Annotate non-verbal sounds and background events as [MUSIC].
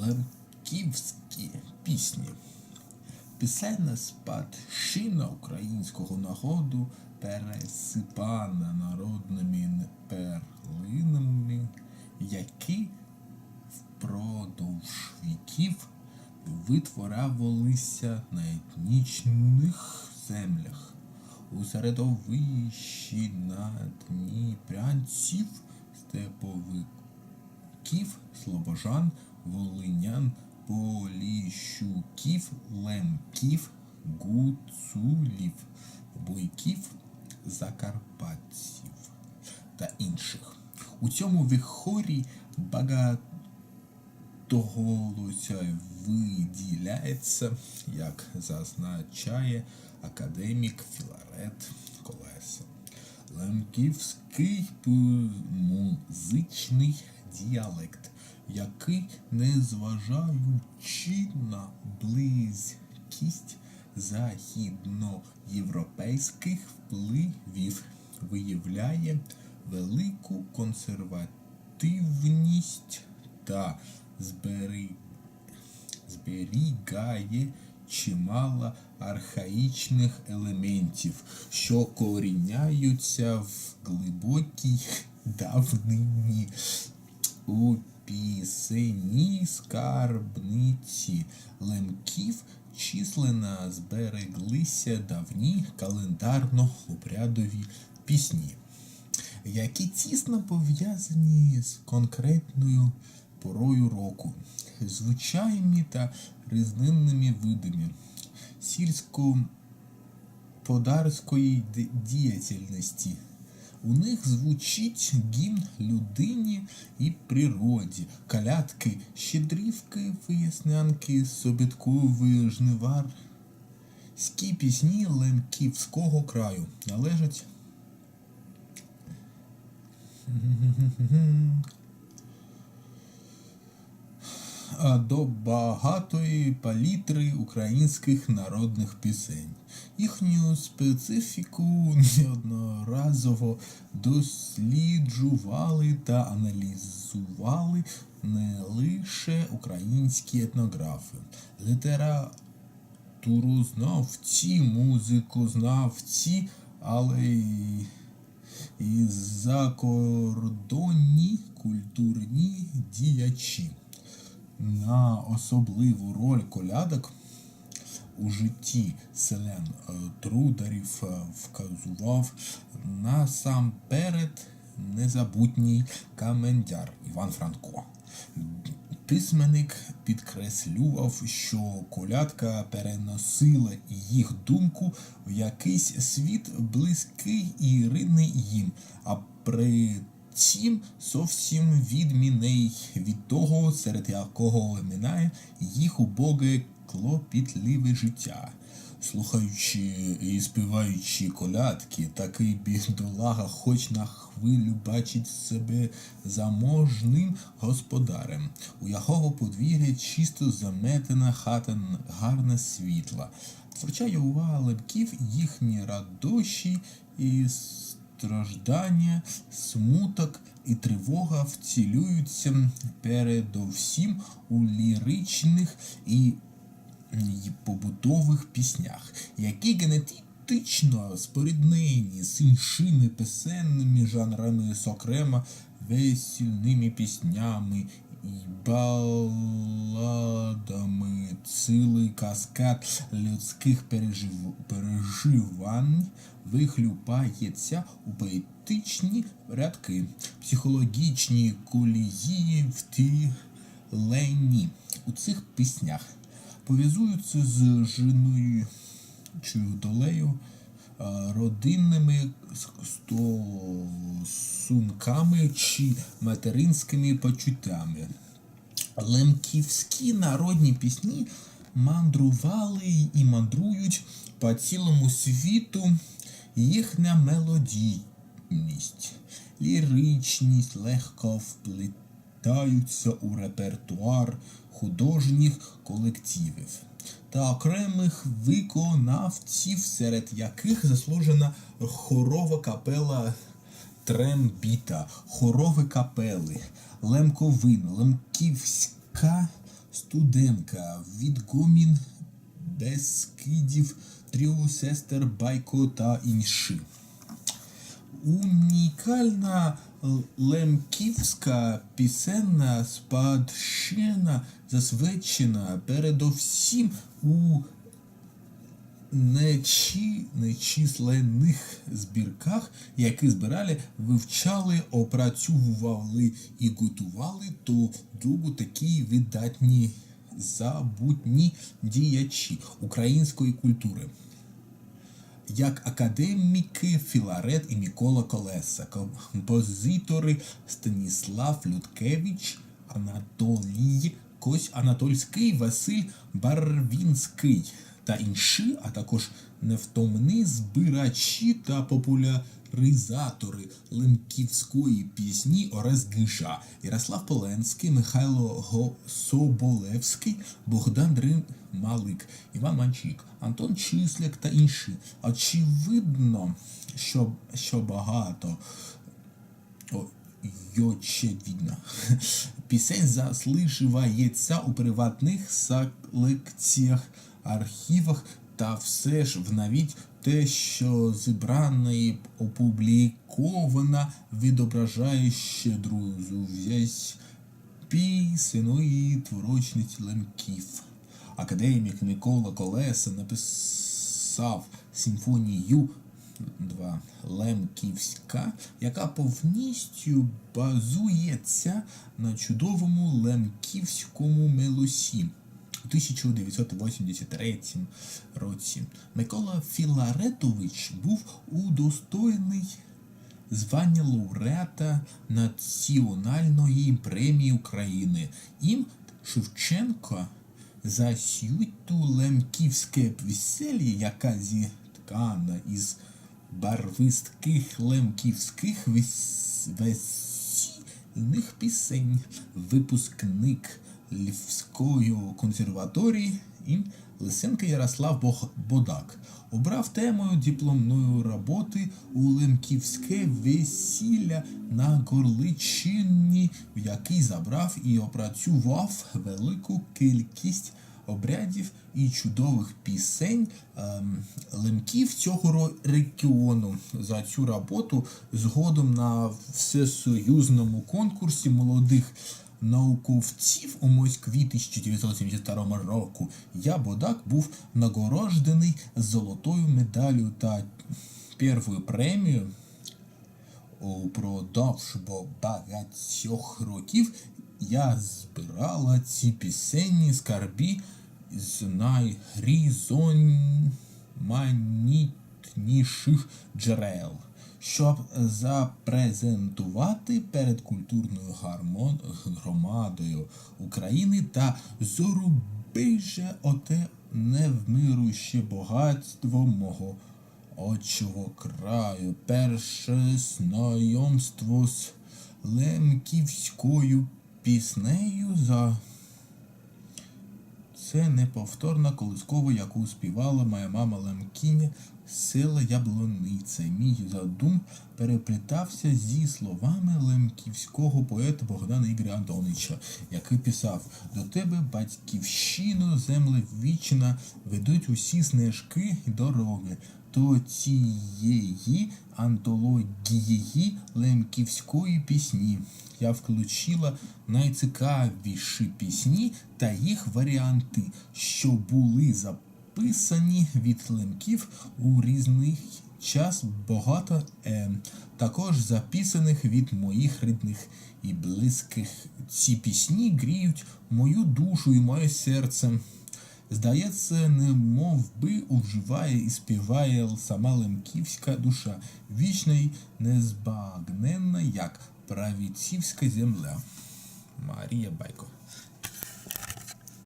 Лемківські пісні. Пісенна спадщина українського народу пересипана народними перлинами, які впродовж віків витворявалися на етнічних землях у середовищі надніпрянців, степовиків, слобожан, волинян, поліщуків, лемків, гуцулів, бойків, закарпатців та інших. У цьому вихорі багатоголося виділяється, як зазначає академік Філарет Колеса. Лемківський музичний діалект, який, незважаючи на близькість західноєвропейських впливів, виявляє велику консервативність та збери... зберігає чимало архаїчних елементів, що коріняються в глибокій давнині. У пісенній скарбниці лемків численно збереглися давні календарно-обрядові пісні, які тісно пов'язані з конкретною порою року, звичайними та різнинними видами сільсько-подарської ді- діяльності. У них звучить гімн людині і природі, калятки, щедрівки, вияснянки, собіткові жнивар. Скі пісні Лемківського краю належать до багатої палітри українських народних пісень. Їхню специфіку неодноразово досліджували та аналізували не лише українські етнографи, літературознавці, музикознавці, але й і закордонні культурні діячі. На особливу роль колядок у житті селян е, трударів е, вказував насамперед незабутній камендяр Іван Франко. Письменник підкреслював, що колядка переносила їх думку в якийсь світ близький і рідний їм, а при цім зовсім відмінний від того, серед якого минає їх убоге клопітливе життя. Слухаючи і співаючи колядки, такий бідолага хоч на хвилю бачить себе заможним господарем. У його подвір'я чисто заметена хата гарне світла. Звичайно, увага лемків їхні радощі і страждання, смуток і тривога вцілюються передовсім у ліричних і побутових піснях, які генетично споріднені з іншими пісенними жанрами, зокрема весільними піснями і баладами, цілий каскад людських пережив... переживань вихлюпається у поетичні рядки, психологічні колізії втілені у цих піснях. Пов'язуються з жіною долею, родинними стосунками чи материнськими почуттями. Лемківські народні пісні мандрували і мандрують по цілому світу. Їхня мелодійність, ліричність легко вплітаються у репертуар художніх колективів та окремих виконавців, серед яких заслужена хорова капела Трембіта, хорови капели, Лемковин, Лемківська Студенка, відгомін Бескидів, Тріу, сестер Байко та інші. Унікальна лемківська пісенна спадщина засвідчена передовсім у нечі, нечисленних збірках, які збирали, вивчали, опрацьовували і готували до другу такі видатні забутні діячі української культури як академіки Філарет і Мікола Колеса, композитори Станіслав Людкевич, Анатолій Кось Анатольський, Василь Барвінський та інші, а також невтомні збирачі та популяризатори лемківської пісні Орес Гиша, Ярослав Поленський, Михайло Соболевський, Богдан Дрин Малик, Іван Манчик, Антон Числяк та інші. Очевидно, що, що багато о, й. [LAUGHS] Пісень залишається у приватних секлекціях, архівах та все ж в навіть те, що зібране і опубліковано, відображає щедру зув'язь пісеної творчості лемків. Академік Микола Колеса написав симфонію 2 Лемківська, яка повністю базується на чудовому лемківському мелосі. У 1983 році Микола Філаретович був удостоєний звання лауреата Національної премії України. Ім Шевченко за сюту лемківське весілля, яка зіткана із барвистких лемківських вес- весільних пісень, випускник Львівської консерваторії і Лисенко Ярослав Бодак обрав темою дипломної роботи у Лемківське весілля на Горличині, в якій забрав і опрацював велику кількість обрядів і чудових пісень ем, лемків цього регіону. За цю роботу згодом на всесоюзному конкурсі молодих науковців у Москві 1972 року. Я Бодак був нагороджений золотою медаллю та першою премією упродовж багатьох років я збирала ці пісенні скарбі з найрізноманітніших джерел, щоб запрезентувати перед культурною громадою України та зарубіжжя оте невмируще багатство мого отчого краю, перше знайомство з лемківською піснею за це неповторна колискова, яку співала моя мама Лемкіня сила села Яблониця. Мій задум переплітався зі словами лемківського поета Богдана Ігоря Антонича, який писав До тебе, батьківщину, земле вічна, ведуть усі снежки й дороги. До цієї антології лемківської пісні я включила найцікавіші пісні та їх варіанти, що були записані від лемків у різний час багато е, також записаних від моїх рідних і близьких. Ці пісні гріють мою душу і моє серце. Здається, немов би уживає і співає сама лемківська душа, вічна й незбагненна, як правіцівська земля. Марія Байко.